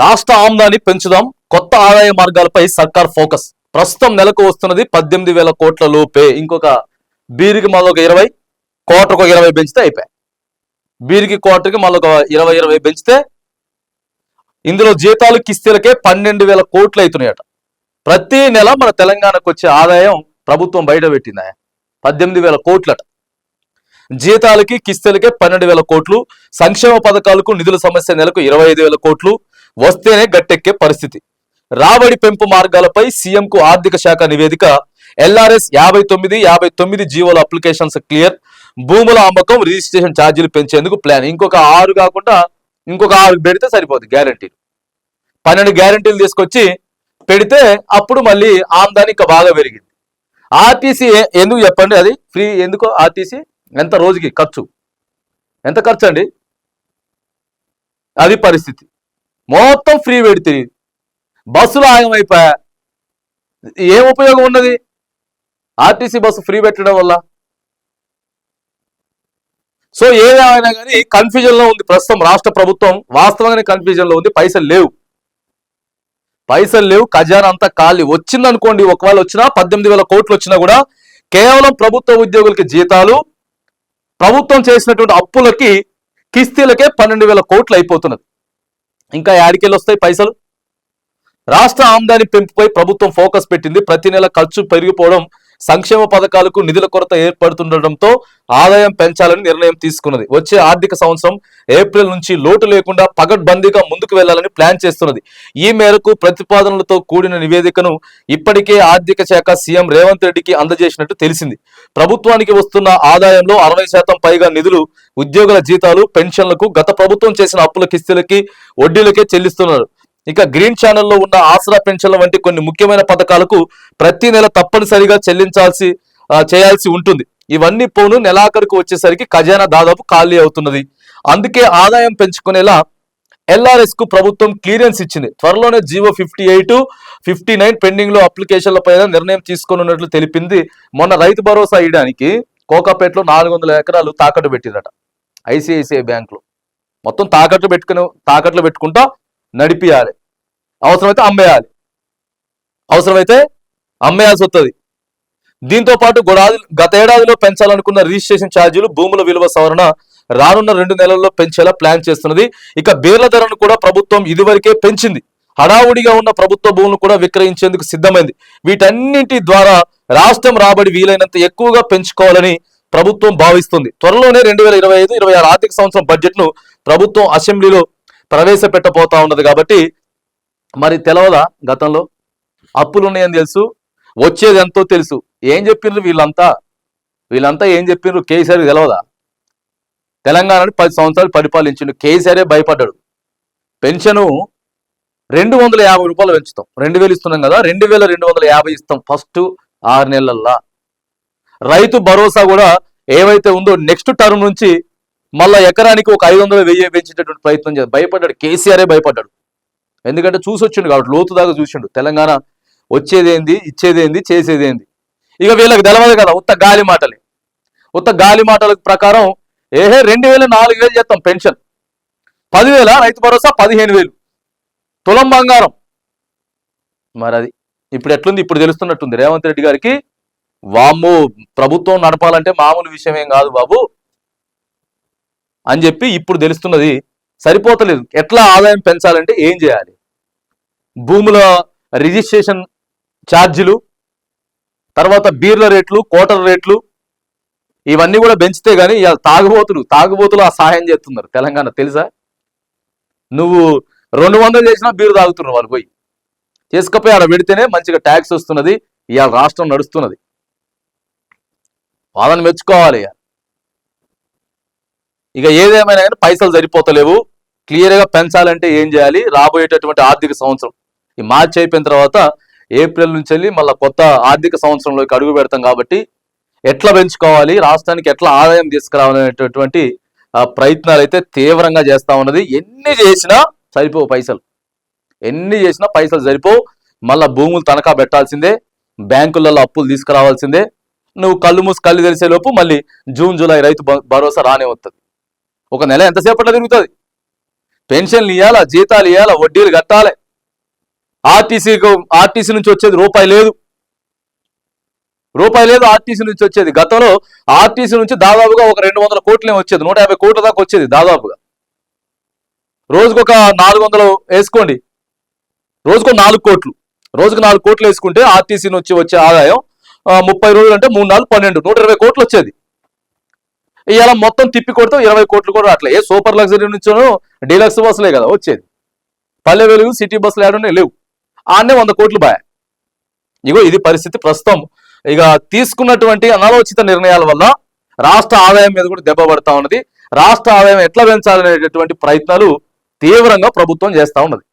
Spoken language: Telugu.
రాష్ట్ర ఆమ్దాని పెంచుదాం కొత్త ఆదాయ మార్గాలపై సర్కార్ ఫోకస్. ప్రస్తుతం నెలకు వస్తున్నది పద్దెనిమిది వేల కోట్ల లోపే. ఇంకొక బీరికి మళ్ళొక ఇరవై కోటకు ఇరవై పెంచితే అయిపోయాయి. బీరికి కోటకి ఒక ఇరవై ఇరవై పెంచితే ఇందులో జీతాలు కిస్తీలకే పన్నెండు వేల కోట్లు అవుతున్నాయట. ప్రతి నెల మన తెలంగాణకు వచ్చే ఆదాయం ప్రభుత్వం బయట పెట్టిందా? పద్దెనిమిది వేల కోట్లట. జీతాలకి కిస్తీలకే పన్నెండు వేల కోట్లు. సంక్షేమ పథకాలకు నిధుల సమస్య నెలకు ఇరవై ఐదు వేల కోట్లు. వస్తేనే గట్టెక్కే పరిస్థితి. రాబడి పెంపు మార్గాలపై సీఎంకు ఆర్థిక శాఖ నివేదిక ఎల్ఆర్ఎస్ యాభై తొమ్మిది యాభై తొమ్మిది జీవోల అప్లికేషన్స్ క్లియర్ భూముల అమ్మకం రిజిస్ట్రేషన్ ఛార్జీలు పెంచేందుకు ప్లాన్. ఇంకొక ఆరు కాకుండా ఇంకొక ఆరు పెడితే సరిపోతుంది గ్యారంటీలు. పన్నెండు గ్యారంటీలు తీసుకొచ్చి పెడితే అప్పుడు మళ్ళీ ఆమ్దాని ఇంకా బాగా పెరిగింది. ఆర్టీసీ ఎందుకు చెప్పండి అది? ఫ్రీ ఎందుకో ఆర్టీసీ? ఎంత రోజుకి ఖర్చు? ఎంత ఖర్చు అండి? అది పరిస్థితి. మొత్తం ఫ్రీ పెడితే బస్సులు ఆగమైపోయా ఏం ఉపయోగం ఉన్నది? ఆర్టీసీ బస్సు ఫ్రీ పెట్టడం వల్ల. సో ఏదేమైనా కానీ కన్ఫ్యూజన్లో ఉంది ప్రస్తుతం రాష్ట్ర ప్రభుత్వం. వాస్తవంగానే కన్ఫ్యూజన్లో ఉంది. పైసలు లేవు. పైసలు లేవు. ఖజానా అంతా ఖాళీ. వచ్చింది అనుకోండి ఒకవేళ వచ్చినా పద్దెనిమిది వేల కోట్లు వచ్చినా కూడా కేవలం ప్రభుత్వ ఉద్యోగులకి జీతాలు ప్రభుత్వం చేసినటువంటి అప్పులకి కిస్తీలకే పన్నెండు వేల కోట్లు అయిపోతున్నది. ఇంకా యాడికెళ్ళి వస్తాయి పైసలు? రాష్ట్ర ఆమ్దాని పెంపుపై ప్రభుత్వం ఫోకస్ పెట్టింది. ప్రతి నెల ఖర్చు పెరిగిపోవడం సంక్షేమ పథకాలకు నిధుల కొరత ఏర్పడుతుండటంతో ఆదాయం పెంచాలని నిర్ణయం తీసుకున్నది. వచ్చే ఆర్థిక సంవత్సరం ఏప్రిల్ నుంచి లోటు లేకుండా పగడ్బందీగా ముందుకు వెళ్ళాలని ప్లాన్ చేస్తున్నది. ఈ మేరకు ప్రతిపాదనలతో కూడిన నివేదికను ఇప్పటికే ఆర్థిక శాఖ సీఎం రేవంత్ రెడ్డికి అందజేసినట్టు తెలిసింది. ప్రభుత్వానికి వస్తున్న ఆదాయంలో అరవై శాతం పైగా నిధులు ఉద్యోగుల జీతాలు పెన్షన్లకు గత ప్రభుత్వం చేసిన అప్పుల కిస్తీలకి వడ్డీలకే చెల్లిస్తున్నారు. ఇక గ్రీన్ ఛానల్లో ఉన్న ఆసరా పెన్షన్ల వంటి కొన్ని ముఖ్యమైన పథకాలకు ప్రతి నెల తప్పనిసరిగా చెల్లించాల్సి చేయాల్సి ఉంటుంది. ఇవన్నీ పోను నెలాఖరుకు వచ్చేసరికి ఖజానా దాదాపు ఖాళీ అవుతున్నది. అందుకే ఆదాయం పెంచుకునేలా ఎల్ఆర్ఎస్కు ప్రభుత్వం క్లియరెన్స్ ఇచ్చింది. త్వరలోనే GO fifty eight fifty nine పెండింగ్లో అప్లికేషన్ల పైన నిర్ణయం తీసుకోనున్నట్లు తెలిపింది మొన్న రైతు భరోసా ఇయడానికి కోకాపేటలో నాలుగు వందల ఎకరాలు తాకట్టు పెట్టిందట ఐసిఐసిఐ బ్యాంకులో. మొత్తం తాకట్టు పెట్టుకుని తాకట్లు పెట్టుకుంటా నడిపియాలి. అవసరమైతే అమ్మేయాలి. అవసరమైతే అమ్మేయాల్సి వస్తుంది దీంతో పాటు గొడాది గత ఏడాదిలో పెంచాలనుకున్న రిజిస్ట్రేషన్ ఛార్జీలు భూముల విలువ సవరణ రానున్న రెండు నెలల్లో పెంచేలా ప్లాన్ చేస్తున్నది. ఇక బీర్ల ధరను కూడా ప్రభుత్వం ఇదివరకే పెంచింది. హడావుడిగా ఉన్న ప్రభుత్వ భూములను కూడా విక్రయించేందుకు సిద్ధమైంది. వీటన్నింటి ద్వారా రాష్ట్రం రాబడి వీలైనంత ఎక్కువగా పెంచుకోవాలని ప్రభుత్వం భావిస్తుంది. త్వరలోనే రెండు వేల ఇరవై ఐదు ఇరవై ఆరు ఆర్థిక సంవత్సరం బడ్జెట్ను ప్రభుత్వం అసెంబ్లీలో ప్రవేశపెట్టబోతా ఉన్నది కాబట్టి మరి తెలవదా గతంలో? అప్పులు ఉన్నాయని తెలుసు వచ్చేది ఎంతో తెలుసు. ఏం చెప్పినారు వీళ్ళంతా? వీళ్ళంతా ఏం చెప్పినారు కేసీఆర్ తెలవదా? తెలంగాణని పది సంవత్సరాలు పరిపాలించిండు. కేసీఆరే భయపడ్డాడు. పెన్షను రెండు వందల యాభై రూపాయలు పెంచుతాం. రెండు వేలు ఇస్తున్నాం కదా రెండు వేల రెండు వందల యాభై ఇస్తాం ఫస్ట్ ఆరు నెలల్లో. రైతు భరోసా కూడా ఏవైతే ఉందో నెక్స్ట్ టర్మ్ నుంచి మళ్ళా ఎకరానికి ఒక ఐదు వందలు వెయ్యి పెంచేటటువంటి ప్రయత్నం చేయాలి. భయపడ్డాడు. కేసీఆరే భయపడ్డాడు? ఎందుకంటే చూసి వచ్చిండు కాబట్టి లోతు దాకా చూసిండు. తెలంగాణ వచ్చేదేంది ఇచ్చేదేంది చేసేదేంది? ఇక వీళ్ళకి తెలవదు కదా ఉత్త గాలి మాటలే. ఉత్త గాలి మాటల ప్రకారం ఏహే రెండు వేలు నాలుగు వేలు చేస్తాం పెన్షన్. పదివేల రైతు భరోసా పదిహేను వేలు. తులం బంగారం. మరి అది ఇప్పుడు ఎట్లుంది? ఇప్పుడు తెలుస్తున్నట్టుంది. రేవంత్ రెడ్డి గారికి వామ్మో ప్రభుత్వం నడపాలంటే మామూలు విషయం ఏం కాదు బాబు. అని చెప్పి ఇప్పుడు తెలుస్తున్నది సరిపోతలేదు. ఎట్లా ఆదాయం పెంచాలంటే ఏం చేయాలి? భూముల రిజిస్ట్రేషన్ ఛార్జీలు తర్వాత బీర్ల రేట్లు కోటల రేట్లు ఇవన్నీ కూడా పెంచితే కానీ ఇవాళ తాగుబోతులు తాగుబోతులు ఆ సహాయం చేస్తున్నారు. తెలంగాణ తెలుసా? నువ్వు రెండు వందలు చేసినా బీరు తాగుతున్నారు వాళ్ళు పోయి. చేసుకపోయి అలా పెడితేనే మంచిగా ట్యాక్స్ వస్తున్నది. ఇవాళ రాష్ట్రం నడుస్తున్నది. వాళ్ళని మెచ్చుకోవాలి ఇక. ఏదేమైనా కానీ పైసలు సరిపోతలేవు. క్లియర్గా పెంచాలంటే ఏం చేయాలి? రాబోయేటటువంటి ఆర్థిక సంవత్సరం. ఈ మార్చి అయిపోయిన తర్వాత ఏప్రిల్ నుంచి వెళ్ళి మళ్ళీ కొత్త ఆర్థిక సంవత్సరంలోకి అడుగు పెడతాం కాబట్టి ఎట్లా పెంచుకోవాలి? రాష్ట్రానికి ఎట్లా ఆదాయం తీసుకురావాలనేటటువంటి ప్రయత్నాలు అయితే తీవ్రంగా చేస్తా ఉన్నది. ఎన్ని చేసినా సరిపోవు పైసలు. ఎన్ని చేసినా పైసలు సరిపోవు. మళ్ళీ భూములు తనఖా పెట్టాల్సిందే. బ్యాంకులలో అప్పులు తీసుకురావాల్సిందే. నువ్వు కళ్ళు మూసి కళ్ళు తెరిసేలోపు మళ్ళీ జూన్ జూలై రైతు భ- భరోసా రానే వస్తుంది ఒక నెల ఎంతసేపట్లో తిరుగుతుంది? పెన్షన్లు ఇవ్వాలా జీతాలు ఇవ్వాలా వడ్డీలు కట్టాలి. ఆర్టీసీకి ఆర్టీసీ నుంచి వచ్చేది రూపాయి లేదు. రూపాయి లేదు ఆర్టీసీ నుంచి వచ్చేది. గతంలో ఆర్టీసీ నుంచి దాదాపుగా ఒక రెండు వందల కోట్లే వచ్చేది. నూట యాభై కోట్ల దాకా వచ్చేది దాదాపుగా. రోజుకొక నాలుగు వందలు వేసుకోండి. రోజుకు నాలుగు కోట్లు. రోజుకు నాలుగు కోట్లు వేసుకుంటే ఆర్టీసీ నుంచి వచ్చే ఆదాయం ముప్పై రోజులు అంటే మూడు నాలుగు పన్నెండు. నూట ఇరవై కోట్లు వచ్చేది. ఇలా మొత్తం తిప్పి కొడితే ఇరవై కోట్లు కూడా రావట్లేదు ఏ సూపర్ లగ్జరీ నుంచోను డీలక్స్ బస్సులే కదా వచ్చేది. పల్లె వెలుగు సిటీ బస్సులు ఏడున్నాయి లేవు. ఆడనే వంద కోట్లు బాయ్. ఇగో ఇది పరిస్థితి ప్రస్తుతం. ఇక తీసుకున్నటువంటి అనాలోచిత నిర్ణయాల వల్ల రాష్ట్ర ఆదాయం మీద కూడా దెబ్బ పడతా ఉన్నది. రాష్ట్ర ఆదాయం ఎట్లా పెంచాలనేటటువంటి ప్రయత్నాలు తీవ్రంగా ప్రభుత్వం చేస్తా ఉన్నది.